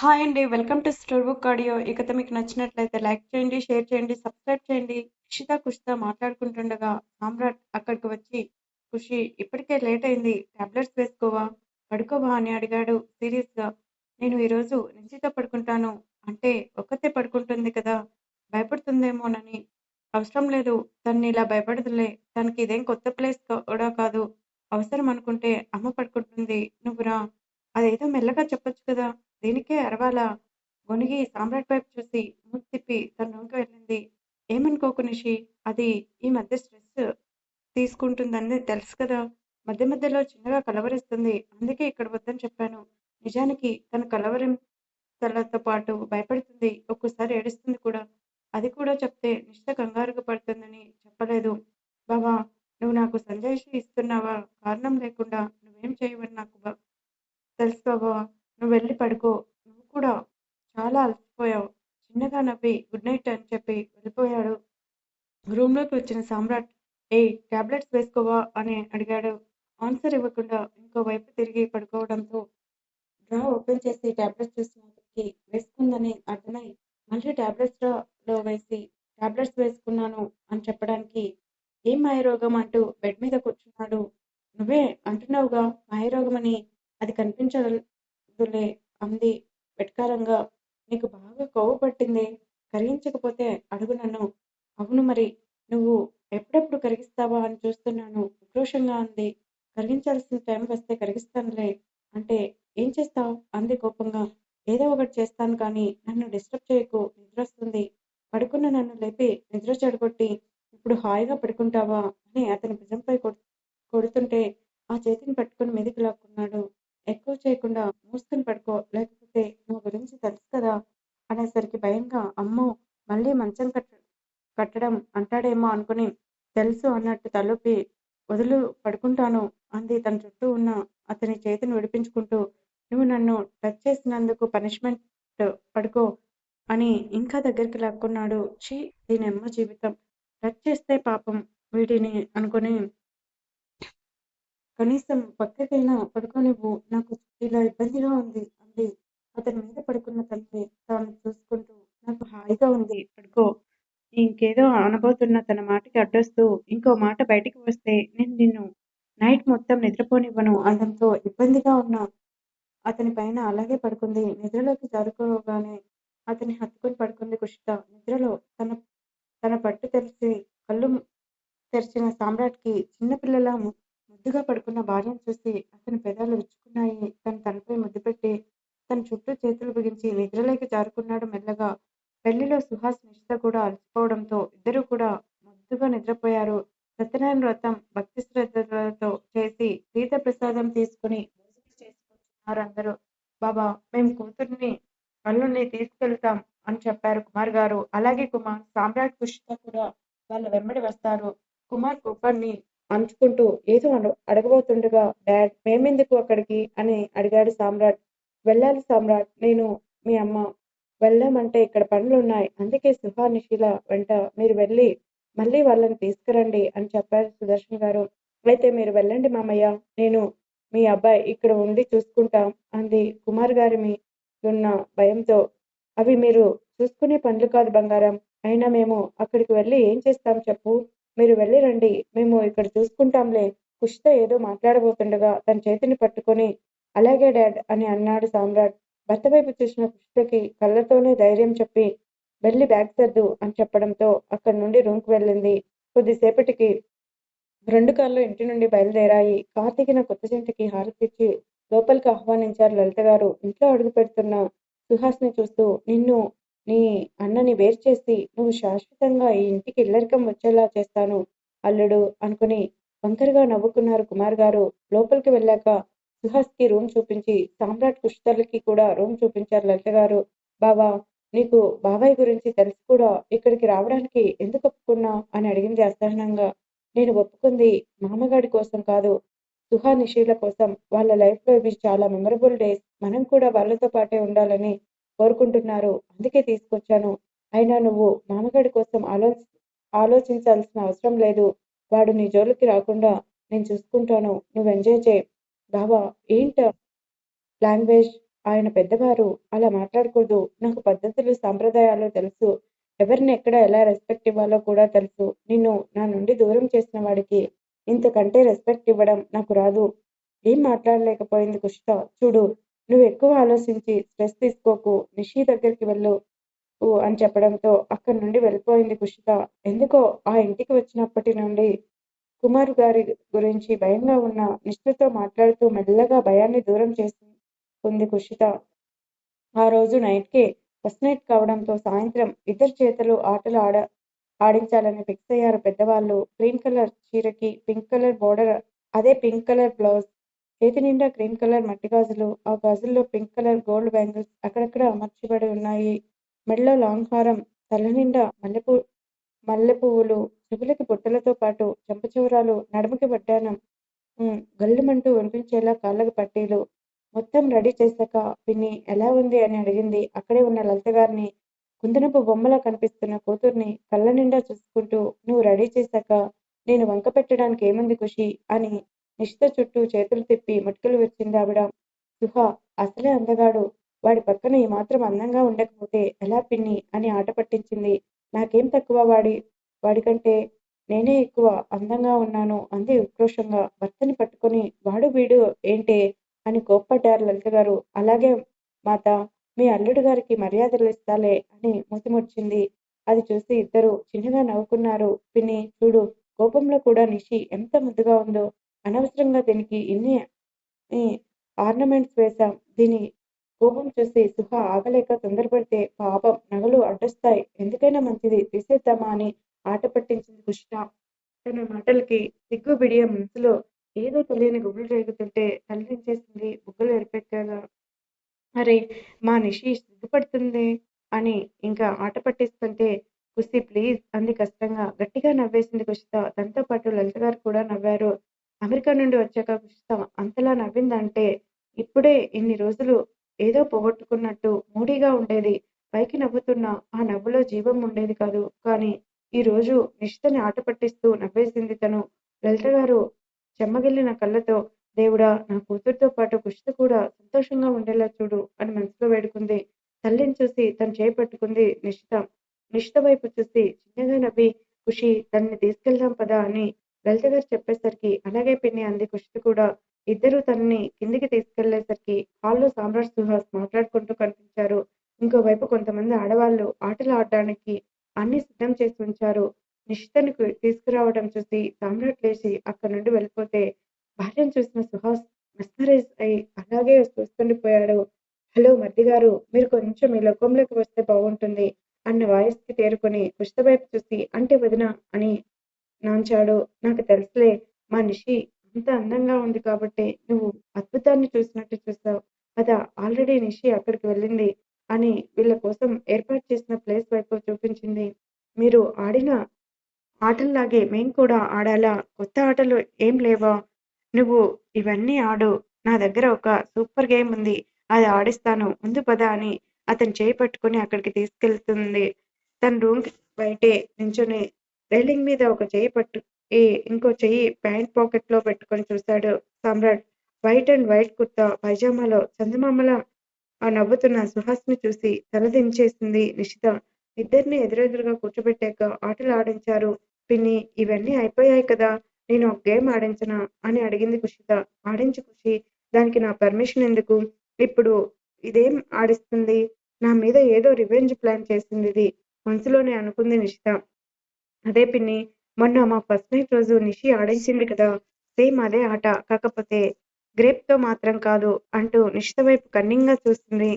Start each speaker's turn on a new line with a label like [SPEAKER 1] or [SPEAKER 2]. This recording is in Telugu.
[SPEAKER 1] హాయ్ అండి. Welcome to store book audio. ఇకతో మీకు నచ్చినట్లయితే లైక్ చేయండి, షేర్ చేయండి, సబ్స్క్రైబ్ చేయండి. ఇషిత, ఖుషితో మాట్లాడుకుంటుండగా సామ్రాట్ అక్కడికి వచ్చి, ఖుషి ఇప్పటికే లేట్ అయింది. టాబ్లెట్స్ వేసుకోవా? పడుకోవా? అని అడిగాడు సీరియస్‌గా. నేను ఈరోజు నిశ్చితో పడుకుంటాను. అంటే ఒక్కతే పడుకుంటుంది కదా! భయపడుతుందేమోనని. అవసరం లేదు. తన్ని ఇలా భయపడదులే. తనకి ఇదేం కొత్త ప్లేస్ కూడా కాదు. అవసరం అనుకుంటే అమ్మ పడుకుంటుంది. నువ్వురా అదేదో మెల్లగా చెప్పొచ్చు కదా! దీనికే అరవాలా? గొనిగి సామ్రాట్ వైపు చూసి మూతి తిప్పి తన రూమ్‌కి వెళ్ళింది. ఏమనుకోకు నిషి. అది ఈ మధ్య స్ట్రెస్ తీసుకుంటుందని తెలుసు కదా! మధ్య మధ్యలో చిన్నగా కలవరిస్తుంది. అందుకే ఇక్కడ వద్దని చెప్పాను. నిజానికి తను కలవరింతలతో పాటు భయపడుతుంది. ఒక్కోసారి ఏడుస్తుంది కూడా. అది కూడా చెప్తే నిష్ట కంగారుగా పడుతుందని చెప్పలేదు. బావా! నువ్వు నాకు సందేశం ఇస్తున్నావా? కారణం లేకుండా నువ్వేం చేయవని నాకు తెలుసు బావా! నువ్వెళ్ళి పడుకో. నువ్వు కూడా చాలా అలసిపోయావు. చిన్నగా నవ్వి గుడ్ నైట్ అని చెప్పి వెళ్ళిపోయాడు. రూమ్‌లోకి వచ్చిన సామ్రాట్ ఏ టాబ్లెట్స్ వేసుకోవా? అని అడిగాడు. ఆన్సర్ ఇవ్వకుండా ఇంకోవైపు తిరిగి పడుకోవడంతో డ్రా ఓపెన్ చేసి టాబ్లెట్స్ చూసిన వేసుకుందని అర్థమై మళ్ళీ టాబ్లెట్స్ డ్రాలో వేసి టాబ్లెట్స్ వేసుకున్నాను అని చెప్పడానికి ఏం మాయరోగం అంటూ బెడ్ మీద కూర్చున్నాడు. నువ్వే అంటున్నావుగా మాయరోగమని. అది వద్దులే అంది వెట్కారంగా నీకు బాగా కొవ్వు పట్టింది కరిగించకపోతే అడుగు నన్ను. అవును మరి. నువ్వు ఎప్పుడెప్పుడు కరిగిస్తావా అని చూస్తున్నాను ఉక్రోషంగా అంది. కరిగించాల్సిన టైం వస్తే కరిగిస్తానులే. అంటే ఏం చేస్తావు అంది కోపంగా. ఏదో ఒకటి చేస్తాను కానీ నన్ను డిస్టర్బ్ చేయకు నిద్ర వస్తుంది పడుకున్న నన్ను లేపి నిద్ర చెడగొట్టి ఇప్పుడు హాయిగా పడుకుంటావా? అని అతని భుజంపై కొడుతుంటే ఆ చేతిని పట్టుకుని మెదికి లాక్కున్నాడు. ఎక్కువ చేయకుండా మూసుకుని పడుకో లేకపోతే నా గురించి తెలుసు కదా! అనేసరికి భయంగా అమ్మో! మళ్ళీ మంచం కట్ట కట్టడం అంటాడేమో అనుకుని తెలుసు అన్నట్టు తలొప్పి వదులు పడుకుంటాను అంది తన చుట్టూ ఉన్న అతని చేతిని విడిపించుకుంటూ. నువ్వు నన్ను టచ్ చేసినందుకు పనిష్మెంట్ పడుకో అని ఇంకా దగ్గరికి లాక్కున్నాడు. ఛీ! దీనమ్మ జీవితం. టచ్ చేస్తే పాపం వీడిని అనుకుని కనీసం పక్కకైనా పడుకోనివ్వు. నాకు ఇలా ఇబ్బందిగా ఉంది అంది అతని మీద పడుకున్న తల్లి తాను చూసుకుంటూ. నాకు హాయిగా ఉంది. పడుకో. ఇంకేదో అనబోతున్న తన మాటకి అడ్డొస్తూ ఇంకో మాట బయటికి వస్తే నేను నిన్ను నైట్ మొత్తం నిద్రపోనివ్వను అనడంతో ఇబ్బందిగా ఉన్న అతని పైన అలాగే పడుకుంది. నిద్రలోకి జారుకోగానే అతని హత్తుకుని పడుకుంది కుషిత. నిద్రలో తన తన పట్టు తెరిచి కళ్ళు తెరిచిన సామ్రాట్‌కి చిన్నపిల్లల ముద్దుగా పడుకున్న భార్యను చూసి అతని పెదాలు విచ్చుకున్నాయి. తను తనపై ముద్దు పెట్టి తన చుట్టూ చేతులు బిగించి నిద్రలోకి జారుకున్నాడు మెల్లగా. పెళ్ళిలో సుహాస్, నిషిత కూడా అలసిపోవడంతో ఇద్దరూ కూడా ముద్దుగా నిద్రపోయారు. సత్యనారాయణ వ్రతం భక్తి శ్రద్ధలతో చేసి తీర్థప్రసాదం తీసుకుని చేసుకుంటున్నారు అందరూ బాబా! మేము కూతుర్ని, అల్లుణ్ణి తీసుకెళ్తాం అని చెప్పారు కుమార్ గారు. అలాగే కుమార్, సామ్రాట్, ఖుషిత కూడా వాళ్ళ వెంబడి వస్తారు. కుమార్ కోపాన్ని అంచుకుంటూ ఏదో అడగబోతుండగా డాడ్! మేమెందుకు అక్కడికి? అని అడిగాడు సామ్రాట్. వెళ్ళాలి సామ్రాట్. నేను మీ అమ్మ. వెళ్దామంటే ఇక్కడ పనులు ఉన్నాయి అందుకే సుహా, నిషిల వెంట మీరు వెళ్ళి మళ్ళీ వాళ్ళని తీసుకురండి అని చెప్పారు సుదర్శన్ గారు. అయితే మీరు వెళ్ళండి మామయ్య. నేను మీ అబ్బాయి ఇక్కడ ఉండి చూసుకుంటాం అంది కుమార్ గారి ఉన్న భయంతో. అవి మీరు చూసుకునే పనులు కాదు బంగారం. అయినా మేము అక్కడికి వెళ్ళి ఏం చేస్తాం చెప్పు? మీరు వెళ్ళి రండి. మేము ఇక్కడ చూసుకుంటాంలే. ఖుషిత ఏదో మాట్లాడబోతుండగా తన చేతిని పట్టుకొని అలాగే డాడ్ అని అన్నాడు సామ్రాట్. భర్త వైపు చూసిన ఖుషితకి కళ్ళతోనే ధైర్యం చెప్పి వెళ్ళి బ్యాగ్ సర్దు అని చెప్పడంతో అక్కడి నుండి రూమ్‌కి వెళ్ళింది. కొద్దిసేపటికి రెండు కార్లు ఇంటి నుండి బయలుదేరాయి. కార్తీకిన కొత్త జంటకి హారతిచ్చి లోపలికి ఆహ్వానించారు లలిత గారు. ఇంట్లో అడుగు పెడుతున్న సుహాస్‌ని చూస్తూ నిన్ను, నీ అన్నని వేరు చేసి నువ్వు శాశ్వతంగా ఈ ఇంటికి ఇల్లరికం వచ్చేలా చేస్తాను అల్లుడు అనుకుని వంకరగా నవ్వుకున్నారు కుమార్ గారు. లోపలికి వెళ్ళాక సుహాస్‌కి రూమ్ చూపించి సామ్రాట్, కుష్తలకి కూడా రూమ్ చూపించారు లలిత గారు. బావా! నీకు బాబాయ్ గురించి తెలిసి కూడా ఇక్కడికి రావడానికి ఎందుకు ఒప్పుకున్నా అని అడిగింది అసహనంగా. నేను ఒప్పుకుంది మామగాడి కోసం కాదు. సుహా, నిషీల కోసం. వాళ్ళ లైఫ్‌లో ఇవి చాలా మెమరబుల్ డేస్. మనం కూడా వాళ్ళతో పాటే ఉండాలని కోరుకుంటున్నారు. అందుకే తీసుకొచ్చాను. అయినా నువ్వు మామగాడి కోసం ఆలో ఆలోచించాల్సిన అవసరం లేదు. వాడు నీ జోలికి రాకుండా నేను చూసుకుంటాను. నువ్వు ఎంజాయ్ చేయి బావా! ఏంట లాంగ్వేజ్? ఆయన పెద్దవారు అలా మాట్లాడకూడదు నాకు పద్ధతులు సాంప్రదాయాలు తెలుసు ఎవరిని ఎక్కడ ఎలా రెస్పెక్ట్ ఇవ్వాలో కూడా తెలుసు నిన్ను నా నుండి దూరం చేసిన వాడికి ఇంతకంటే రెస్పెక్ట్ ఇవ్వడం నాకు రాదు ఏం మాట్లాడలేకపోయింది కుషిత చూడు నువ్వు ఎక్కువ ఆలోచించి స్ట్రెస్ తీసుకోకు నిషి దగ్గరికి వెళ్ళు అని చెప్పడంతో అక్కడి నుండి వెళ్ళిపోయింది కుషిత. ఎందుకో ఆ ఇంటికి వచ్చినప్పటి నుండి కుమార్ గారి గురించి భయంగా ఉన్న నిష్ఠతో మాట్లాడుతూ మెల్లగా భయాన్ని దూరం చేసుకుంది కుషిత. ఆ రోజు నైట్కే ఫస్ట్ నైట్ కావడంతో సాయంత్రం ఇద్దరు చేతలు ఆటలు ఆడ ఆడించాలని ఫిక్స్ అయ్యారు పెద్దవాళ్ళు. గ్రీన్ కలర్ చీరకి పింక్ కలర్ బోర్డర్ అదే పింక్ కలర్ బ్లౌజ్ చేతి నిండా క్రీమ్ కలర్ మట్టి గాజులు ఆ గాజుల్లో పింక్ కలర్ గోల్డ్ బ్యాంగిల్స్ అక్కడక్కడ అమర్చబడి ఉన్నాయి. మెడలో లాంగ్ హారం తల నిండా మల్లెపూ మల్లె పువ్వులు చెవులకి బుట్టలతో పాటు చెంపచౌరాలు నడుముకి పడ్డాను ఉమ్, గల్లుమంటూ వినిపించేలా కాళ్ళకు పట్టీలు. మొత్తం రెడీ చేశాక పిన్ని ఎలా ఉంది అని అడిగింది. అక్కడే ఉన్న లలిత గారిని కుందనపు బొమ్మలా కనిపిస్తున్న కూతుర్ని కళ్ళ నిండా చూసుకుంటూ నువ్వు రెడీ చేశాక నేను వంక పెట్టడానికి ఏముంది ఖుషి? అని నిష్ఠ చుట్టూ చేతులు తిప్పి ముట్టుకలు వచ్చింది ఆవిడ. సుహ అసలే అందగాడు. వాడి పక్కన ఈ మాత్రం అందంగా ఉండకపోతే ఎలా పిన్ని? అని ఆట పట్టించింది. నాకేం తక్కువ వాడి? వాడికంటే నేనే ఎక్కువ అందంగా ఉన్నాను అంది ఉక్రోషంగా. భర్తని పట్టుకొని వాడు వీడు ఏంటే అని కోప్పడ్డారు లలిత గారు. అలాగే మాత మీ అల్లుడు గారికి మర్యాదలు ఇస్తాలే అని ముసిముడ్చింది అది చూసి ఇద్దరు చిన్నగా నవ్వుకున్నారు. పిన్ని చూడు కోపంలో కూడా నిషి ఎంత ముద్దుగా ఉందో. అనవసరంగా దీనికి ఇన్ని ఆర్నమెంట్స్ వేశాం. దీని కోపం చూసి సుహ ఆగలేక తొందరపడితే పాపం నగలు అడ్డొస్తాయి. ఎందుకైనా మంచిది తీసేద్దామా అని ఆట పట్టించింది కృష్ణ తన మాటలకి సిగ్గు బిడియ మనసులో ఏదో తెలియని గుబులు రేగుతుంటే తల్లించేసింది బుగ్గలు ఎరిపెట్టాగా అరే మా నిషి సిగ్గుపడుతుంది అని ఇంకా ఆట పట్టిస్తుంటే కుసి ప్లీజ్ అంది కష్టంగా. గట్టిగా నవ్వేసింది కుషిత తనతో పాటు లలిత గారు కూడా నవ్వారు. అమెరికా నుండి వచ్చాక కుషిత అంతలా నవ్విందంటే ఇప్పుడే ఇన్ని రోజులు ఏదో పోగొట్టుకున్నట్టు మూడీగా ఉండేది. పైకి నవ్వుతున్న ఆ నవ్వులో జీవం ఉండేది కాదు. కానీ ఈ రోజు నిష్ఠని ఆట పట్టిస్తూ నవ్వేసింది తను. లలిత గారు చెమ్మగిల్లిన కళ్ళతో దేవుడా నా కూతురుతో పాటు కుషిత కూడా సంతోషంగా ఉండేలా చూడు అని మనసులో వేడుకుంది. తల్లిని చూసి తను చేయి పట్టుకుంది నిష్ఠ నిష్ఠ వైపు చూసి చిన్నగా నవ్వి ఖుషి తనని తీసుకెళ్దాం పదా అని లలిత గారు చెప్పేసరికి అలాగే పిన్ని అంది కుషిత కూడా. ఇద్దరు తనని కిందికి తీసుకెళ్ళేసరికి హాల్లో సామ్రాట్ సుహాస్ మాట్లాడుకుంటూ కనిపించారు. ఇంకోవైపు కొంతమంది ఆడవాళ్ళు ఆటలు ఆడడానికి అన్ని సిద్ధం చేసి ఉంచారు. నిషితను తీసుకురావడం చూసి సామ్రాట్ లేచి అక్కడి నుండి వెళ్ళిపోతే భార్యను చూసిన సుహాస్ మెస్మరైజ్ అయి అలాగే చూస్తుండిపోయాడు హలో మర్ది గారు మీరు కొంచెం ఈ లోకంలోకి వస్తే బాగుంటుంది అన్న వాయిస్కి తేరుకొని కుష్ట వైపు చూసి అంటే వదిన అని నాంచాడు నాకు తెలుసులే. మా నిషి అంత అందంగా ఉంది కాబట్టి నువ్వు అద్భుతాన్ని చూసినట్టు చూసావు అదా ఆల్రెడీ నిషి అక్కడికి వెళ్ళింది అని వీళ్ళ కోసం ఏర్పాటు చేసిన ప్లేస్ వైపు చూపించింది. మీరు ఆడిన ఆటల్లాగే మేము కూడా ఆడాలా? కొత్త ఆటలు ఏం లేవా? నువ్వు ఇవన్నీ ఆడు. నా దగ్గర ఒక సూపర్ గేమ్ ఉంది. అది ఆడిస్తాను. ముందు పద అని అతను చేయి పట్టుకొని అక్కడికి తీసుకెళ్తుంది. తన రూమ్ బయటే నించుని రైలింగ్ మీద ఒక చెయ్యి పట్టు. ఏ ఇంకో చెయ్యి ప్యాంట్ పాకెట్లో పెట్టుకొని చూశాడు Samrat. White and white kurta పైజామాలో చందమామల ఆ నవ్వుతున్న సుహాస్ని చూసి తలదించేసింది నిషిత. ఇద్దరిని ఎదురెదురుగా కూర్చోబెట్టాక ఆటలు ఆడించారు. పిన్ని ఇవన్నీ అయిపోయాయి కదా నేను ఒక గేమ్ ఆడించనా అని అడిగింది కుషిత. ఆడించు ఖుషి దానికి నా పర్మిషన్ ఎందుకు? ఇప్పుడు ఇదేం ఆడిస్తుంది? నా మీద ఏదో రివెంజ్ ప్లాన్ చేసింది ఇది మనసులోనే అనుకుంది నిషిత. అదే పిన్ని మొన్న మా ఫస్ట్ నైట్ రోజు నిషి ఆడించింది కదా సేమ్ అదే ఆట కాకపోతే గ్రేప్తో మాత్రం కాదు అంటూ నిషిత వైపు కన్నింగ్గా చూస్తుంది.